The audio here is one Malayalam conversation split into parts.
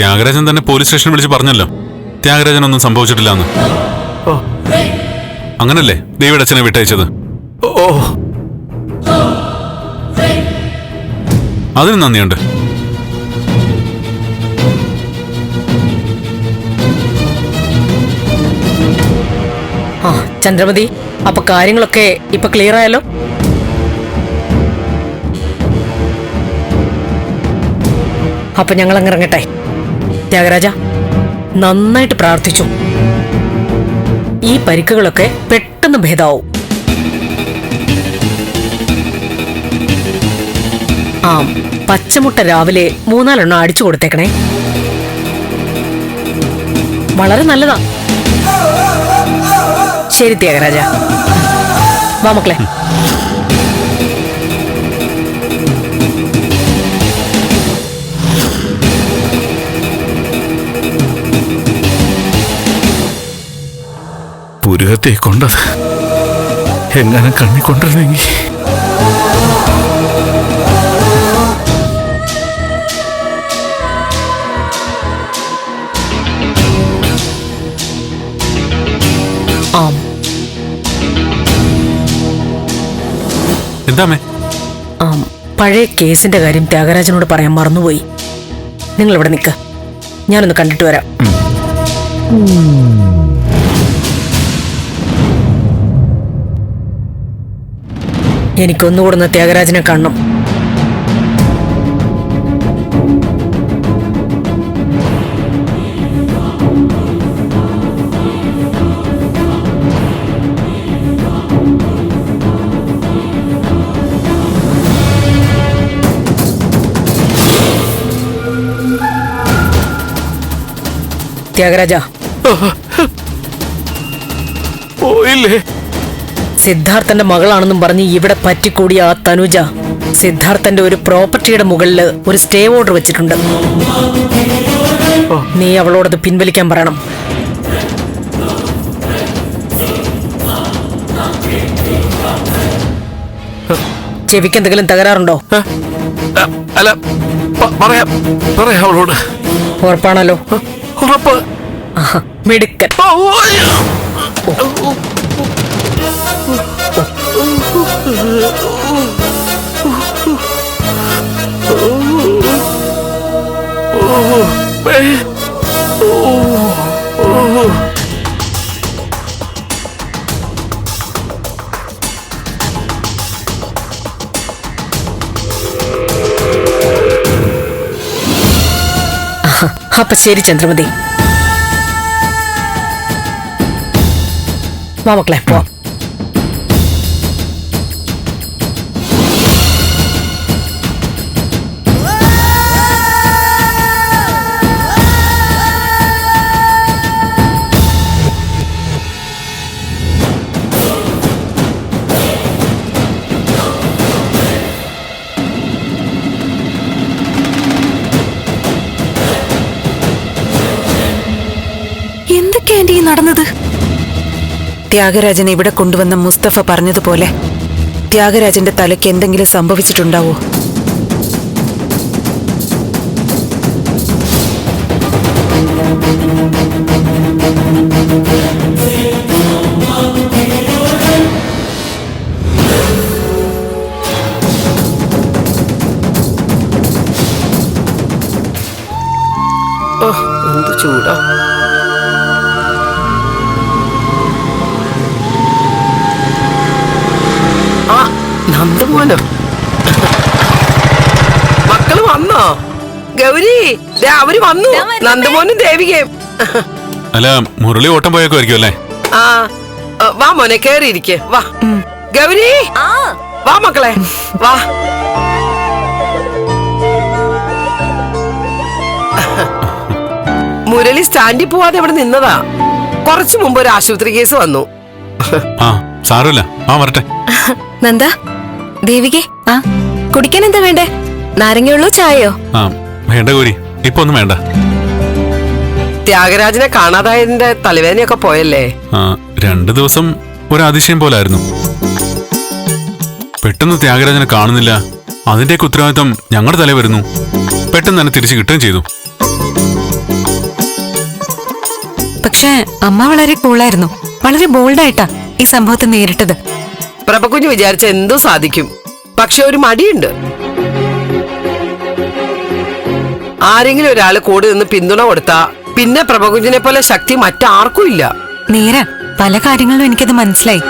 ത്യാഗരാജൻ തന്നെ പോലീസ് സ്റ്റേഷനിൽ വിളിച്ച് പറഞ്ഞല്ലോ. ത്യാഗരാജൻ ഒന്നും സംഭവിച്ചിട്ടില്ല എന്ന് അങ്ങനല്ലേ? ദേവിയുടെ അച്ഛനെ വിട്ടയച്ചത്. ഓ. അതിന് നന്ദിയുണ്ട്. ആ ചന്ദ്രമതി അപ്പൊ കാര്യങ്ങളൊക്കെ ഇപ്പൊ ക്ലിയർ ആയല്ലോ? അപ്പൊ ഞങ്ങൾ അങ്ങ് ഇറങ്ങട്ടെ. ത്യാഗരാജ നന്നായിട്ട് പ്രാർത്ഥിച്ചു. ഈ പരിക്കുകളൊക്കെ പെട്ടെന്ന് ഭേദാവും. ആ പച്ചമുട്ട രാവിലെ മൂന്നാലെണ്ണം അടിച്ചു കൊടുത്തേക്കണേ. വളരെ നല്ലതാ. ശരി ത്യാഗരാജ. വാ മക്കളെ. പുരുഹത്തെ കൊണ്ടത്. എങ്ങനെ കണ്ണി കൊണ്ടിരുന്നെങ്കിൽ ആം. എന്താമേ ആം. പഴയ കേസിന്റെ കാര്യം ത്യാഗരാജനോട് പറയാൻ മറന്നുപോയി. നിങ്ങൾ ഇവിടെ നിൽക്ക്. ഞാനൊന്ന് കണ്ടിട്ട് വരാം. എനിക്കൊന്നുകൂടെ ഒന്ന് ത്യാഗരാജനെ കാണണം. ത്യാഗരാജ. പോയില്ലേ സിദ്ധാർത്ഥന്റെ മകളാണെന്നും പറഞ്ഞ് ഇവിടെ പറ്റിക്കൂടിയ ആ തനുജ സിദ്ധാർത്ഥന്റെ ഒരു പ്രോപ്പർട്ടിയുടെ മുകളിൽ ഒരു സ്റ്റേ ഓർഡർ വെച്ചിട്ടുണ്ട്. നീ അവളോടത് പിൻവലിക്കാൻ പറയണം. ചെവിക്ക് എന്തെങ്കിലും തകരാറുണ്ടോ? അല്ല പ- പറയാം പറയാം അവളോട്. ഉറപ്പാണല്ലോ. ഉറപ്പ്. മിടുക്കൻ. ആ, ഓ, അയ്യോ. ഓ, ഏ, ത്യാഗരാജൻ ഇവിടെ കൊണ്ടുവന്ന മുസ്തഫ പറഞ്ഞതുപോലെ ത്യാഗരാജന്റെ തലയ്ക്ക് എന്തെങ്കിലും സംഭവിച്ചിട്ടുണ്ടാവോ? ഓ, എന്ത് ചൂടാ. നന്ദമോനോ മക്കൾ വന്നോ? ഗൗരി ദേ അവർ വന്നു. നന്ദമോനും ദേവികയും. അല്ല മുരളി ഓട്ടം പോയേക്കുമായിരിക്കും അല്ലേ? ആ ആ, വാ മോനെ കേറിയിരിക്കെ. വാ. ഗൗരി വാ മക്കളെ വാ. മുരളി സ്റ്റാൻഡിൽ പോവാതെ ഇവിടെ നിന്നതാ. കുറച്ചു മുമ്പ് ഒരു ആശുപത്രി കേസ് വന്നു. ആ സാരമില്ല. ആ വരട്ടെ. നന്ദ. ദേവികെ ആ കുടിക്കാൻ എന്താ വേണ്ടേ? നാരങ്ങയുള്ളൂ ചായയോ? ആ വേണ്ട ഗോരി. ഇപ്പൊ ഒന്നും വേണ്ട. ത്യാഗരാജനെ കാണാതായതിന്റെ തലവേദനയൊക്കെ പോയല്ലേ? ആ രണ്ടു ദിവസം ഒരു അതിശയം പോലായിരുന്നു. പെട്ടെന്ന് ത്യാഗരാജനെ കാണുന്നില്ല. അതിന്റെയൊക്കെ ഉത്തരവാദിത്തം ഞങ്ങളുടെ തല വരുന്നു. പെട്ടെന്ന് തന്നെ തിരിച്ചു കിട്ടുകയും ചെയ്തു. പക്ഷേ അമ്മ വളരെ കൂളായിരുന്നു വളരെ ബോൾഡായിട്ടാ ഈ സംഭവത്തെ നേരിട്ടത്. പ്രഭകുഞ്ഞ് വിചാരിച്ച എന്തും സാധിക്കും. പക്ഷെ ഒരു മടിയുണ്ട്. ആരെങ്കിലും ഒരാൾ കൂടെ നിന്ന് പിന്തുണ കൊടുത്താ പിന്നെ പ്രഭകുഞ്ഞിനെ പോലെ ശക്തി മറ്റാർക്കും ഇല്ല. നേര പല കാര്യങ്ങളിലും എനിക്കത് മനസ്സിലായി.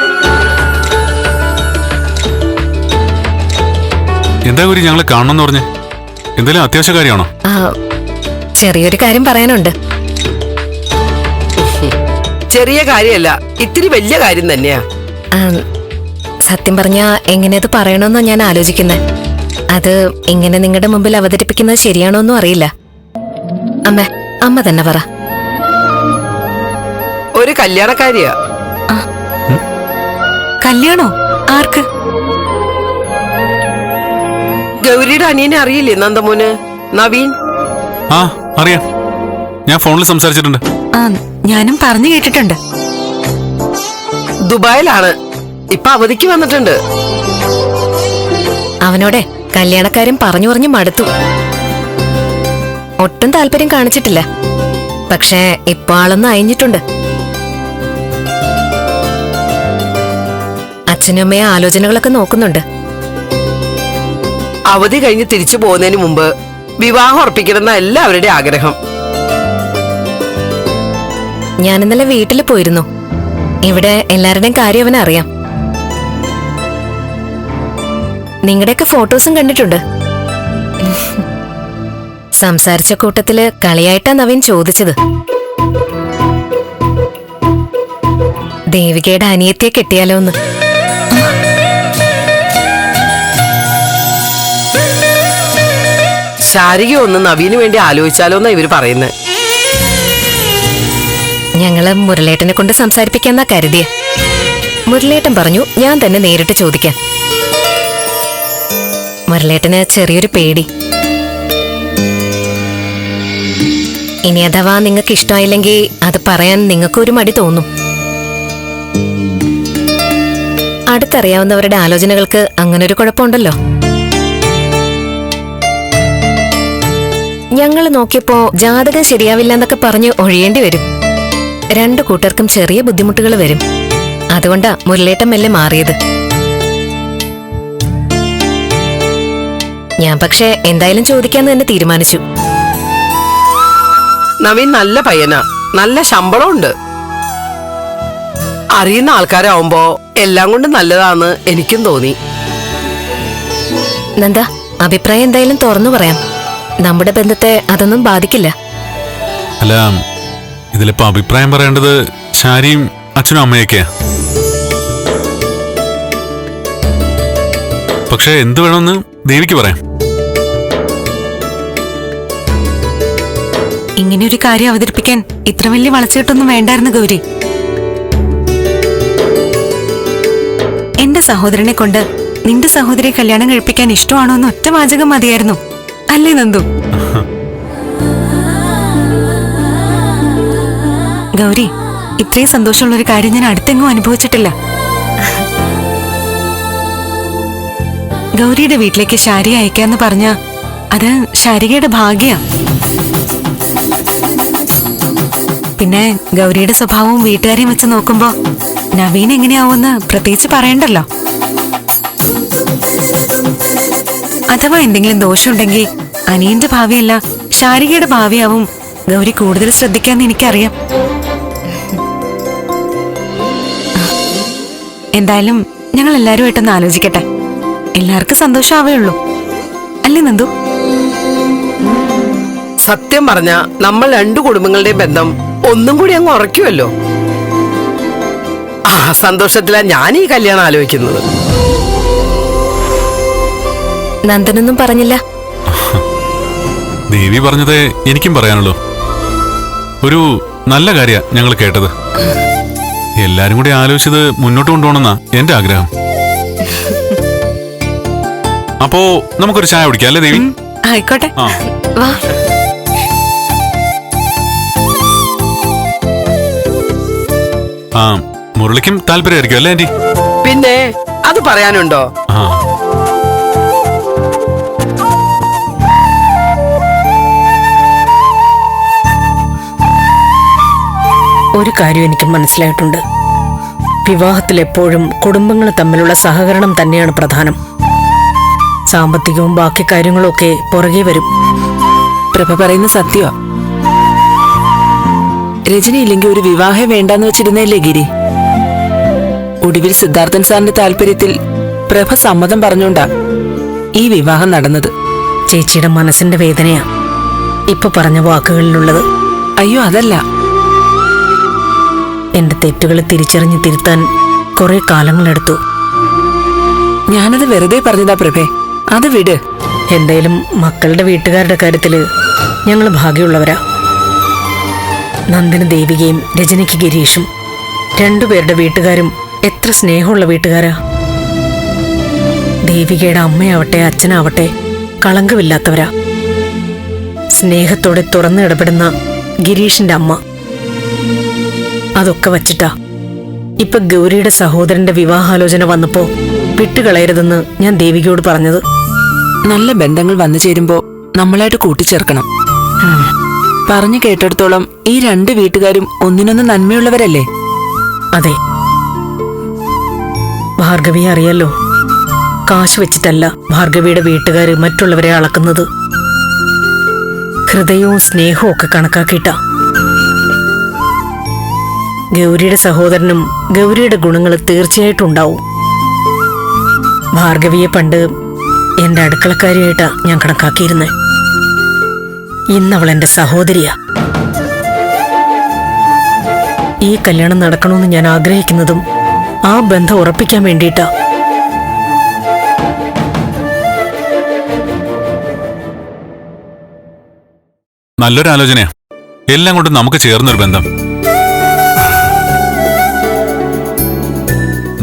എന്താ ഗൗരി ഞങ്ങളെ കാണണമെന്ന് പറഞ്ഞേ? എന്തെങ്കിലും അത്യാവശ്യ കാര്യമാണോ? ചെറിയൊരു കാര്യം പറയാനുണ്ട്. ചെറിയ കാര്യമല്ല ഇത്തിരി വലിയ കാര്യം തന്നെയാ. സത്യം പറഞ്ഞാ എങ്ങനെയത് പറയണമെന്നാ ഞാൻ ആലോചിക്കുന്നത് അത് ഇങ്ങനെ നിങ്ങളുടെ മുമ്പിൽ അവതരിപ്പിക്കുന്നത് ശരിയാണോന്നും അറിയില്ല. അമ്മ അമ്മ തന്നെ പറ. ഒരു കല്യാണക്കാരിയാ. കല്യാണോ? ആർക്ക്? ഗൗരിയുടെ അനിയനെ അറിയില്ലേ നന്ദമോന്? നവീൻ? ആ അറിയാം. ഞാൻ ഫോണിൽ സംസാരിച്ചിട്ടുണ്ട്. ആ ഞാനും പറഞ്ഞു കേട്ടിട്ടുണ്ട്. ദുബായിലാണ്. ഇപ്പൊ അവധിക്ക് വന്നിട്ടുണ്ട്. അവനോടെ കല്യാണക്കാരും പറഞ്ഞു പറഞ്ഞു മടുത്തു. ഒട്ടും താല്പര്യം കാണിച്ചിട്ടില്ല. പക്ഷേ ഇപ്പൊ ആളൊന്ന് അയഞ്ഞിട്ടുണ്ട്. അച്ഛനും അമ്മയും ആലോചനകളൊക്കെ നോക്കുന്നുണ്ട്. അവധി കഴിഞ്ഞ് തിരിച്ചു പോകുന്നതിന് മുമ്പ് വിവാഹം ഉറപ്പിക്കണമെന്ന എല്ലാവരുടെ ആഗ്രഹം. ഞാൻ ഇന്നലെ വീട്ടിൽ പോയിരുന്നു. ഇവിടെ എല്ലാവരുടെയും കാര്യം അവനറിയാം. നിങ്ങളുടെയൊക്കെ ഫോട്ടോസും കണ്ടിട്ടുണ്ട്. സംസാരിച്ച കൂട്ടത്തിൽ കളിയായിട്ടാ നവീൻ ചോദിച്ചത്. ദേവികയുടെ അനിയത്തിയെ കെട്ടിയാലോ എന്ന്. ശാരിക ഒന്ന് നവീന് വേണ്ടി ആലോചിച്ചാലോ എന്നാ ഇവർ പറയുന്നത് ഞങ്ങൾ മുരളേട്ടനെ കൊണ്ട് സംസാരിപ്പിക്കാന്നാ കരുതിയ. മുരളേട്ടൻ പറഞ്ഞു ഞാൻ തന്നെ നേരിട്ട് ചോദിക്കാം. മുരളേട്ടന് ചെറിയൊരു പേടി. ഇനി അഥവാ നിങ്ങൾക്ക് ഇഷ്ടമായില്ലെങ്കിൽ അത് പറയാൻ നിങ്ങൾക്കൊരു മടി തോന്നും. അടുത്തറിയാവുന്നവരുടെ ആലോചനകൾക്ക് ഒരു കുഴപ്പമുണ്ടല്ലോ. ഞങ്ങൾ നോക്കിയപ്പോ ജാതകം ശരിയാവില്ല എന്നൊക്കെ പറഞ്ഞ് ഒഴിയേണ്ടി വരും. രണ്ടു കൂട്ടർക്കും ചെറിയ ബുദ്ധിമുട്ടുകൾ വരും. അതുകൊണ്ടാ മുരളേട്ടം മെല്ലെ മാറിയത്. ഞാൻ പക്ഷേ എന്തായാലും ചോദിക്കാന്ന് തന്നെ തീരുമാനിച്ചു. നവീൻ നല്ല പയ്യനാ. നല്ല ശമ്പളമുണ്ട്. അറിയുന്ന ആൾക്കാരാവുമ്പോ എല്ലാം കൊണ്ടും നല്ലതാന്ന് എനിക്കും തോന്നി. നന്ദ അഭിപ്രായം എന്തായാലും തുറന്നു പറയാം. നമ്മുടെ ബന്ധത്തെ അതൊന്നും ബാധിക്കില്ല. അല്ല ഇതിലിപ്പോ അഭിപ്രായം പറയേണ്ടത് ശാരിയും അച്ഛനും അമ്മയൊക്കെയാ. പക്ഷെ എന്ത് വേണമെന്ന് ദേവിക്ക് പറയാം. ഇങ്ങനെ ഒരു കാര്യം അവതരിപ്പിക്കാൻ ഇത്ര വലിയ വളച്ചിട്ടൊന്നും വേണ്ടായിരുന്നു ഗൗരി. എന്റെ സഹോദരനെ കൊണ്ട് നിന്റെ സഹോദരിയെ കല്യാണം കഴിപ്പിക്കാൻ ഇഷ്ടമാണോ എന്ന് ഒറ്റ വാചകം മതിയായിരുന്നു. അല്ലേ നന്ദു? ഗൗരി ഇത്രയും സന്തോഷമുള്ള ഒരു കാര്യം ഞാൻ അടുത്തെങ്ങും അനുഭവിച്ചിട്ടില്ല. ഗൗരിയുടെ വീട്ടിലേക്ക് ശാരി അയക്കാന്ന് പറഞ്ഞ അത് ശാരികയുടെ ഭാഗ്യ. പിന്നെ ഗൗരിയുടെ സ്വഭാവവും വീട്ടുകാരെയും വെച്ച് നോക്കുമ്പോ നവീൻ എങ്ങനെയാവുമെന്ന് പ്രത്യേകിച്ച് പറയണ്ടല്ലോ. അഥവാ എന്തെങ്കിലും ദോഷമുണ്ടെങ്കിൽ അനിയന്റെ ഭാവിയല്ല ശാരികയുടെ ഭാവിയാവും ഗൗരി കൂടുതൽ ശ്രദ്ധിക്കാന്ന് എനിക്കറിയാം. എന്തായാലും ഞങ്ങൾ എല്ലാവരുമായിട്ടൊന്ന് ആലോചിക്കട്ടെ. എല്ലാവർക്കും സന്തോഷമാവേ ഉള്ളൂ അല്ലേ നന്ദു? സത്യം പറഞ്ഞ നമ്മൾ രണ്ടു കുടുംബങ്ങളുടെയും ബന്ധം ഒന്നും കൂടി അങ്ങ് ഉറക്കുമല്ലോ ആ സന്തോഷത്തിലാ ഞാൻ ഈ കല്യാണം ആലോചിക്കുന്നത്. നന്ദനൊന്നും പറഞ്ഞില്ല. ദേവി പറഞ്ഞത് എനിക്കും പറയാനുള്ളൂ. ഒരു നല്ല കാര്യ ഞങ്ങൾ കേട്ടത്. എല്ലാരും കൂടി ആലോചിച്ചത് മുന്നോട്ട് കൊണ്ടുപോകണമെന്നാ എന്റെ ആഗ്രഹം. അപ്പോ നമുക്കൊരു ചായ കുടിക്കാം അല്ലേ ദേവി? ആയിക്കോട്ടെ. ആ. വാ. ആ മുരളിക്കും താല്പര്യമായിരിക്കും അല്ലേ ആന്റി? പിന്നെ അത് പറയാനുണ്ടോ? ആ. ഒരു കാര്യം എനിക്ക് മനസ്സിലായിട്ടുണ്ട്. വിവാഹത്തിൽ എപ്പോഴും കുടുംബങ്ങൾ തമ്മിലുള്ള സഹകരണം തന്നെയാണ് പ്രധാനം. സാമ്പത്തികവും ബാക്കി കാര്യങ്ങളും ഒക്കെ പുറകെ വരും. പ്രഭ പറയുന്ന സത്യമാ രജനി ഇല്ലെങ്കിൽ ഒരു വിവാഹം വേണ്ടാന്ന് വെച്ചിരുന്നേല്ലേ ഗിരി? ഒടുവിൽ സിദ്ധാർത്ഥൻ സാറിന്റെ താല്പര്യത്തിൽ പ്രഭ സമ്മതം പറഞ്ഞോണ്ടാ ഈ വിവാഹം നടന്നത്. ചേച്ചിയുടെ മനസ്സിന്റെ വേദനയാ ഇപ്പൊ പറഞ്ഞ വാക്കുകളിലുള്ളത്. അയ്യോ അതല്ല. എന്റെ തെറ്റുകൾ തിരിച്ചറിഞ്ഞ് തിരുത്താൻ കുറെ കാലങ്ങളെടുത്തു ഞാനത് വെറുതെ പറഞ്ഞതാ പ്രഭേ. അത് വിട്. എന്തായാലും മക്കളുടെ വീട്ടുകാരുടെ കാര്യത്തിൽ ഞങ്ങൾ ഭാഗ്യമുള്ളവരാ. നന്ദിന് ദേവികയും രജനിക്ക് ഗിരീഷും. രണ്ടുപേരുടെ വീട്ടുകാരും എത്ര സ്നേഹമുള്ള വീട്ടുകാരാ. ദേവികയുടെ അമ്മയാവട്ടെ അച്ഛനാവട്ടെ കളങ്കമില്ലാത്തവരാ. സ്നേഹത്തോടെ തുറന്നു ഇടപെടുന്ന ഗിരീഷിന്റെ അമ്മ. അതൊക്കെ വച്ചിട്ടാ. ഇപ്പൊ ഗൗരിയുടെ സഹോദരന്റെ വിവാഹാലോചന വന്നപ്പോ വിട്ടുകളയരുതെന്ന് ഞാൻ ദേവികയോട് പറഞ്ഞത്. നല്ല ബന്ധങ്ങൾ വന്നു ചേരുമ്പോ നമ്മളായിട്ട് കൂട്ടിച്ചേർക്കണം. പറഞ്ഞു കേട്ടിടത്തോളം ഈ രണ്ട് വീട്ടുകാരും ഒന്നിനൊന്ന് നന്മയുള്ളവരല്ലേ? അതെ. ഭാർഗവിയെ അറിയാലോ? കാശ് വെച്ചിട്ടല്ല ഭാർഗവിയുടെ വീട്ടുകാര് മറ്റുള്ളവരെ അളക്കുന്നത്. ഹൃദയവും സ്നേഹവും ഒക്കെ കണക്കാക്കിയിട്ട. ഗൗരിയുടെ സഹോദരനും ഗൗരിയുടെ ഗുണങ്ങൾ തീർച്ചയായിട്ടും ഉണ്ടാവും. ഭാർഗവിയെ പണ്ട് എന്റെ അടുക്കളക്കാരിയായിട്ടാ ഞാൻ കണക്കാക്കിയിരുന്നേ. ഇന്നവൾ എന്റെ സഹോദരിയാ. ഈ കല്യാണം നടക്കണമെന്ന് ഞാൻ ആഗ്രഹിക്കുന്നതും ആ ബന്ധം ഉറപ്പിക്കാൻ വേണ്ടിയിട്ടാ. നല്ലൊരു ആലോചനയാ എല്ലാം കൊണ്ടും നമുക്ക് ചേർന്നൊരു ബന്ധം.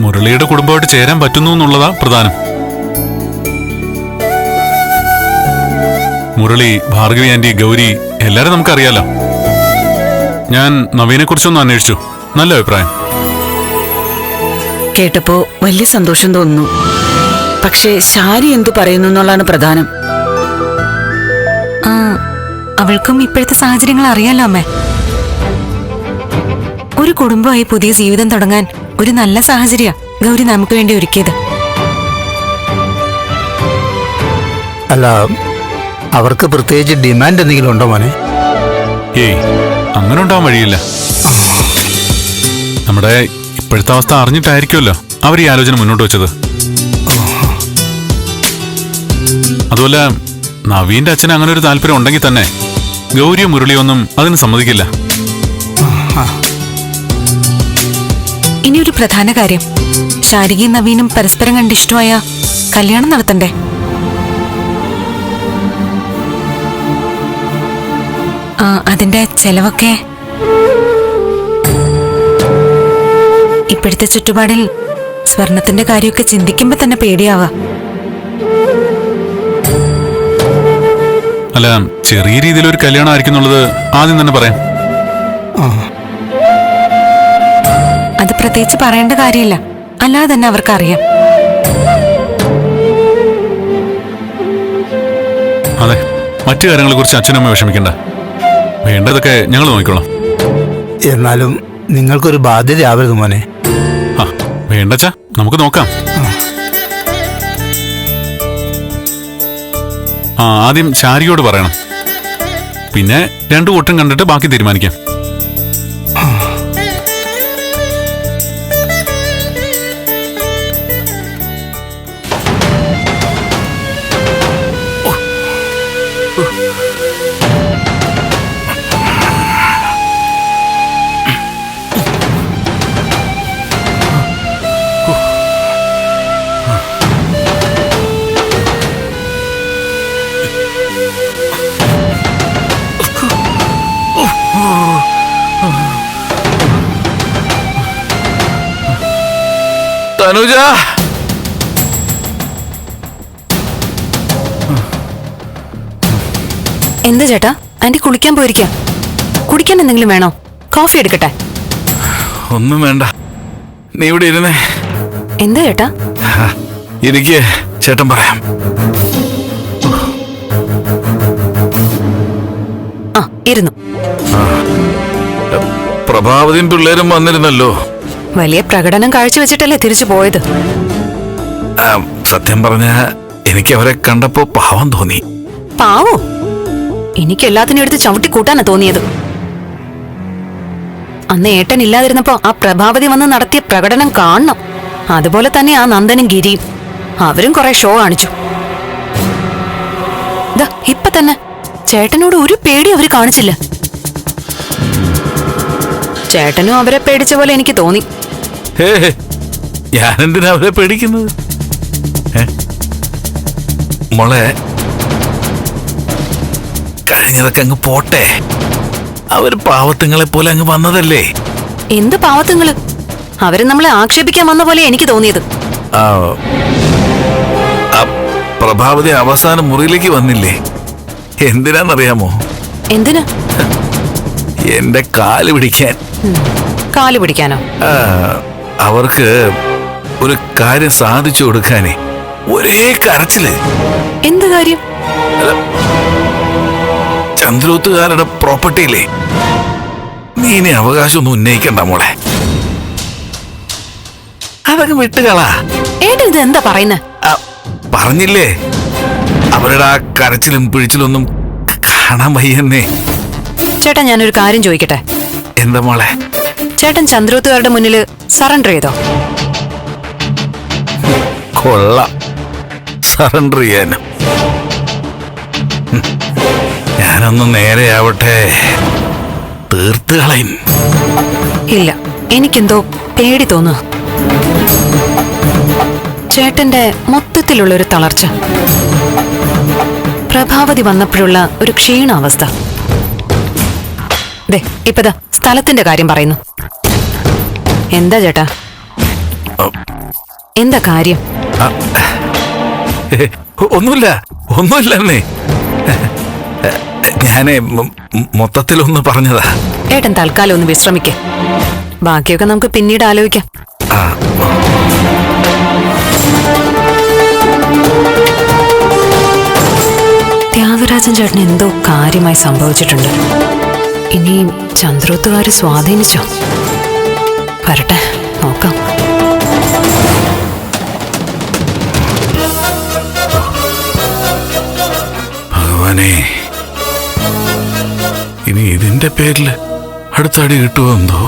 മുരളിയുടെ കുടുംബമായിട്ട് ചേരാൻ പറ്റുന്നു എന്നുള്ളതാ പ്രധാനം. മുരളി ഭാർഗവി ആന്റി ഗൗരി എല്ലാരും നമുക്കറിയാലോ. ഞാൻ നവീനെ കുറിച്ചൊന്നും അന്വേഷിച്ചു. നല്ല അഭിപ്രായം. കേട്ടപ്പോ വലിയ സന്തോഷം തോന്നുന്നു. പക്ഷേ ശാരി എന്തു പറയുന്നു എന്നുള്ളതാണ് പ്രധാനം. ആ അവൾക്കും ഇപ്പോഴത്തെ സാഹചര്യങ്ങൾ അറിയാലോ അമ്മേ. ഒരു കുടുംബമായി പുതിയ ജീവിതം തുടങ്ങാൻ ഒരു നല്ല സാഹചര്യ ഗൗരി നമുക്ക് വേണ്ടി ഒരുക്കിയത്. അല്ല അവർക്ക് പ്രത്യേകിച്ച് ഡിമാൻഡ് എന്തെങ്കിലും ഉണ്ടോ മോനെ? ഏയ് അങ്ങനെ ഉണ്ടാവാൻ വഴിയില്ല. നമ്മുടെ ഇപ്പോഴത്തെ അവസ്ഥ അറിഞ്ഞിട്ടായിരിക്കുമല്ലോ അവർ ഈ ആലോചന മുന്നോട്ട് വെച്ചത്. അതുപോലെ നവീന്റെ അച്ഛന് അങ്ങനെ ഒരു താല്പര്യം ഉണ്ടെങ്കിൽ തന്നെ ഗൗരിയോ മുരളിയോ ഒന്നും അതിന് സമ്മതിക്കില്ല. ഇനി ഒരു പ്രധാന കാര്യം. ശാരികയും നവീനും പരസ്പരം കണ്ടിഷ്ടമായ കല്യാണം നടത്തണ്ടേ? അതിന്റെ ചെലവൊക്കെ. ഇപ്പോഴത്തെ ചുറ്റുപാടിൽ സ്വർണത്തിന്റെ കാര്യമൊക്കെ ചിന്തിക്കുമ്പോ തന്നെ പേടിയാവാ. അല്ല ചെറിയ രീതിയിൽ ഒരു കല്യാണം ആയിരിക്കും ആദ്യം തന്നെ പറയാം. അത് പ്രത്യേകിച്ച് പറയേണ്ട കാര്യമില്ല. അല്ലാതെ തന്നെ അവർക്കറിയാം. അതെ മറ്റു കാര്യങ്ങളെ കുറിച്ച് അച്ഛനമ്മ വിഷമിക്കണ്ട. വേണ്ടതൊക്കെ ഞങ്ങൾ നോക്കിക്കോളാം. എന്നാലും നിങ്ങൾക്കൊരു ബാധ്യതയാവരുത് മോനെ. ആ വേണ്ടച്ചാ നമുക്ക് നോക്കാം. ആ ആദ്യം ശാരിയോട് പറയണം. പിന്നെ രണ്ടു കൂട്ടം കണ്ടിട്ട് ബാക്കി തീരുമാനിക്കാം. തനുജ. എന്ത് ചേട്ടാ? ആന്റി കുളിക്കാൻ പോയിരിക്കാം. കുടിക്കാൻ എന്തെങ്കിലും വേണോ? കോഫി എടുക്കട്ടെ. ഒന്നും വേണ്ട. നീ ഇവിടെ ഇരുന്നേ. എന്താ ചേട്ടാ? എനിക്ക് ചേട്ടൻ പറയാം. പ്രഭാവതിയും പിള്ളേരും വന്നിരുന്നല്ലോ. വലിയ പ്രകടനം കാഴ്ചവെച്ചിട്ടല്ലേ തിരിച്ചു പോയത്? സത്യം പറഞ്ഞ എനിക്ക് അവരെ കണ്ടപ്പോ പാവം തോന്നി. പാവോ? എനിക്ക് എല്ലാത്തിനും എടുത്ത് ചവിട്ടി കൂട്ടാനാ തോന്നിയത്. അന്ന് ഏട്ടൻ ഇല്ലാതിരുന്നപ്പോ ആ പ്രഭാവതി വന്ന് നടത്തിയ പ്രകടനം കാണണം. അതുപോലെ തന്നെ ആ നന്ദനും ഗിരിയും. അവരും കുറെ ഷോ കാണിച്ചു. ഇപ്പൊ തന്നെ ചേട്ടനോട് ഒരു പേടി അവർ കാണിച്ചില്ല. ചേട്ടനും അവരെ പേടിച്ച പോലെ എനിക്ക് തോന്നി. ഞാനെന്തിനാ അവരെ പേടിക്കുന്നത്? മോളെ കഴിഞ്ഞതൊക്കെ അങ്ങ് പോട്ടെ. അവർ പാവത്തുങ്ങളെ പോലെ അങ്ങ് വന്നതല്ലേ? എന്ത് പാവത്തുങ്ങൾ? അവർ നമ്മളെ ആക്ഷേപിക്കാൻ വന്ന പോലെ എനിക്ക് തോന്നിയത്. പ്രഭാവതി അവസാന മുറിയിലേക്ക് വന്നില്ലേ? എന്തിനാന്നറിയാമോ? എന്തിനാ? എന്റെ കാൽ പിടിക്കാൻ. കാൽ പിടിക്കാനോ? അവർക്ക് ഒരു കാര്യം സാധിച്ചു കൊടുക്കാനേ. ഒരേ കരച്ചിൽ. എന്ത് കാര്യം? ചന്ദ്രോത്തുകാരുടെ പ്രോപ്പർട്ടിയില്ലേ നീ ഇനി അവകാശമൊന്നും ഉന്നയിക്കണ്ട മോളെ. അതൊക്കെ വിട്ടുകളാ. ഏട്ടൻ ഇത് എന്താ പറയുന്നേ? പറഞ്ഞില്ലേ? അവരുടെ ആ കരച്ചിലും പിഴിച്ചിലൊന്നും കാണാൻ വയ്യന്നേ. ചേട്ടാ ഞാനൊരു കാര്യം ചോദിക്കട്ടെ? എന്താ മോളെ? ചേട്ടൻ ചന്ദ്രോത്തുകാരുടെ മുന്നിൽ സറണ്ടർ ചെയ്തോ? കൊള്ള. സറണ്ടർ ചെയ്യാനും. ഞാനൊന്ന് നേരെയാവട്ടെ. തീർത്ത് കളയും. ഇല്ല എനിക്കെന്തോ പേടി തോന്നുക ചേട്ടന്റെ മൊത്തത്തിലുള്ള ഒരു തളർച്ച. പ്രഭാവതി വന്നപ്പോഴുള്ള ഒരു ക്ഷീണാവസ്ഥ. ദേ ഇപ്പതാ സ്ഥലത്തിന്റെ കാര്യം പറയുന്നു. എന്താ ചേട്ടാ? എന്താ കാര്യം? ഒന്നുമില്ല ഒന്നുമില്ല ഒന്നുമില്ലെന്നേ ഞാനേ മൊത്തത്തിലൊന്ന് പറഞ്ഞതാ. ഏട്ടൻ തൽക്കാലം ഒന്ന് വിശ്രമിക്ക. ബാക്കിയൊക്കെ നമുക്ക് പിന്നീട് ആലോചിക്കാം. ത്യാഗരാജൻ ചേട്ടന് എന്തോ കാര്യമായി സംഭവിച്ചിട്ടുണ്ട്. ഇനി ചന്ദ്രോത്തുകാർ സ്വാധീനിച്ചോ? വരട്ടെ നോക്കാം. ഭഗവാനെ ഇനി ഇതിന്റെ പേരിൽ അടുത്തടി കിട്ടുമോ എന്തോ?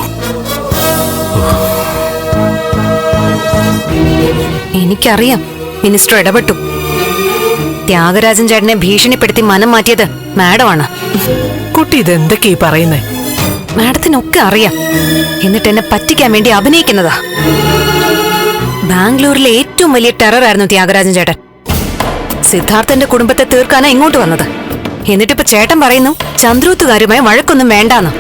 എനിക്കറിയാം മിനിസ്റ്റർ ഇടപെട്ടു. ത്യാഗരാജൻ ചേട്ടനെ ഭീഷണിപ്പെടുത്തി മനം മാറ്റിയത് മാഡമാണ്. കുട്ടി ഇത് എന്തൊക്കെയാ ഈ പറയുന്നേ? മാഡത്തിനൊക്കെ അറിയാം. എന്നിട്ട് എന്നെ പറ്റിക്കാൻ വേണ്ടി അഭിനയിക്കുന്നതാ. ബാംഗ്ലൂരിലെ ഏറ്റവും വലിയ ടെറർ ആയിരുന്നു ത്യാഗരാജൻ ചേട്ടൻ. സിദ്ധാർത്ഥന്റെ കുടുംബത്തെ തീർക്കാനാ ഇങ്ങോട്ട് വന്നത്. എന്നിട്ടിപ്പോ ചേട്ടൻ പറയുന്നു ചന്ദ്രൂത്തുകാരുമായി വഴക്കൊന്നും വേണ്ടാന്ന്.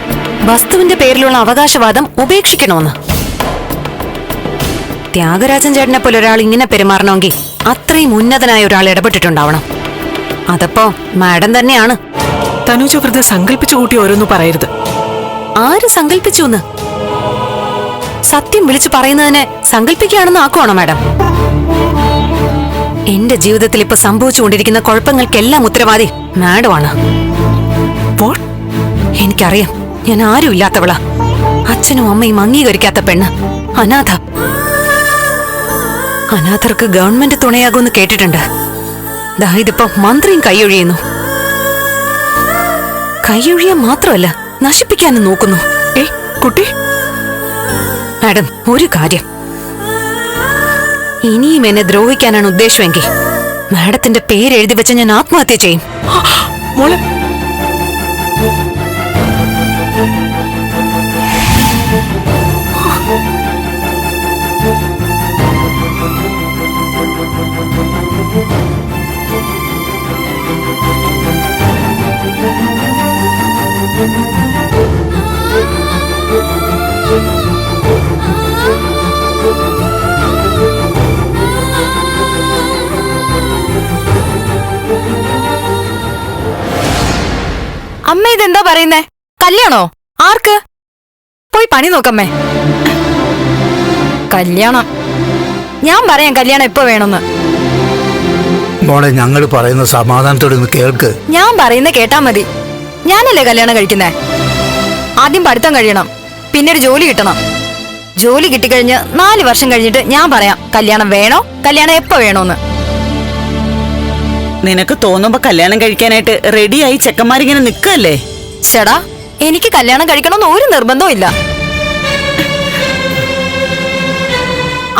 വസ്തുവിന്റെ പേരിലുള്ള അവകാശവാദം ഉപേക്ഷിക്കണമെന്ന് ത്യാഗരാജൻ ചേട്ടനെ പോലെ ഒരാൾ ഇങ്ങനെ പെരുമാറണമെങ്കിൽ അത്രയും ഉന്നതനായ ഒരാൾ ഇടപെട്ടിട്ടുണ്ടാവണം. അതപ്പോ മാഡം തന്നെയാണ്. തനുജ വെറുതെ സങ്കല്പിച്ചു കൂട്ടി ഓരോന്ന് പറയരുത്. ആര് സങ്കല്പിച്ചു എന്ന് സത്യം വിളിച്ചു പറയുന്നതിനെ സങ്കല്പിക്കുകയാണെന്ന് ആക്കുവാണോ മാഡം? എന്റെ ജീവിതത്തിൽ ഇപ്പൊ സംഭവിച്ചുകൊണ്ടിരിക്കുന്ന കുഴപ്പങ്ങൾക്കെല്ലാം ഉത്തരവാദി മാഡമാണ്? എനിക്കറിയാം ഞാൻ ആരും ഇല്ലാത്തവളാ അച്ഛനും അമ്മയും അംഗീകരിക്കാത്ത പെണ്ണ്. അനാഥ. അനാഥർക്ക് ഗവൺമെന്റ് തുണയാകുമെന്ന് കേട്ടിട്ടുണ്ട്. ദാ ഇതിപ്പോ മന്ത്രിയും കൈയൊഴിയുന്നു. കൈയൊഴിയാൻ മാത്രമല്ല നശിപ്പിക്കാനും നോക്കുന്നു. ഏ കുട്ടി? മാഡം ഒരു കാര്യം. ഇനിയും എന്നെ ദ്രോഹിക്കാനാണ് ഉദ്ദേശമെങ്കിൽ മാഡത്തിന്റെ പേര് എഴുതി വെച്ച ഞാൻ ആത്മഹത്യ ചെയ്യും. മോളെ. അമ്മ ഇതെന്താ പറയുന്നേ? കല്യാണോ? ആർക്ക്? പോയി പണി നോക്കമ്മേ. കല്യാണം. ഞാൻ പറയാം കല്യാണം എപ്പോ വേണമെന്ന് മോളെ ഞങ്ങൾ പറയുന്ന സമാധാനത്തോടെ ഒന്ന് കേൾക്ക്. ഞാൻ പറയുന്ന കേട്ടാ മതി. ഞാനല്ലേ കല്യാണം കഴിക്കുന്നേ? ആദ്യം പഠിത്തം കഴിയണം. പിന്നെ ഒരു ജോലി കിട്ടണം. ജോലി കിട്ടിക്കഴിഞ്ഞ് നാല് വർഷം കഴിഞ്ഞിട്ട് ഞാൻ പറയാം കല്യാണം വേണോ? കല്യാണം എപ്പോ വേണോന്ന്. നിനക്ക് തോന്നുമ്പോ കല്യാണം കഴിക്കാനായിട്ട് റെഡിയായി ചെക്കന്മാരിങ്ങനെ നിക്കല്ലേ ചേടാ എനിക്ക് കല്യാണം കഴിക്കണമെന്ന് ഒരു നിർബന്ധവും ഇല്ല.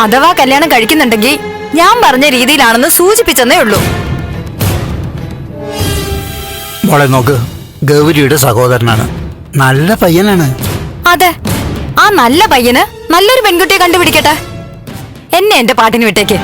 അഥവാ കല്യാണം കഴിക്കുന്നുണ്ടെങ്കിൽ ഞാൻ പറഞ്ഞ രീതിയിലാണെന്ന് സൂചിപ്പിച്ചെന്നേ ഉള്ളൂ. മോളെ നോക്ക് ഗൗരിയുടെ സഹോദരനാണ്. നല്ല പയ്യനാണ്. അതെ ആ നല്ല പയ്യന് നല്ലൊരു പെൺകുട്ടിയെ കണ്ടുപിടിക്കട്ടെ. എന്നെ എന്റെ പാട്ടിന് വിട്ടേക്ക്.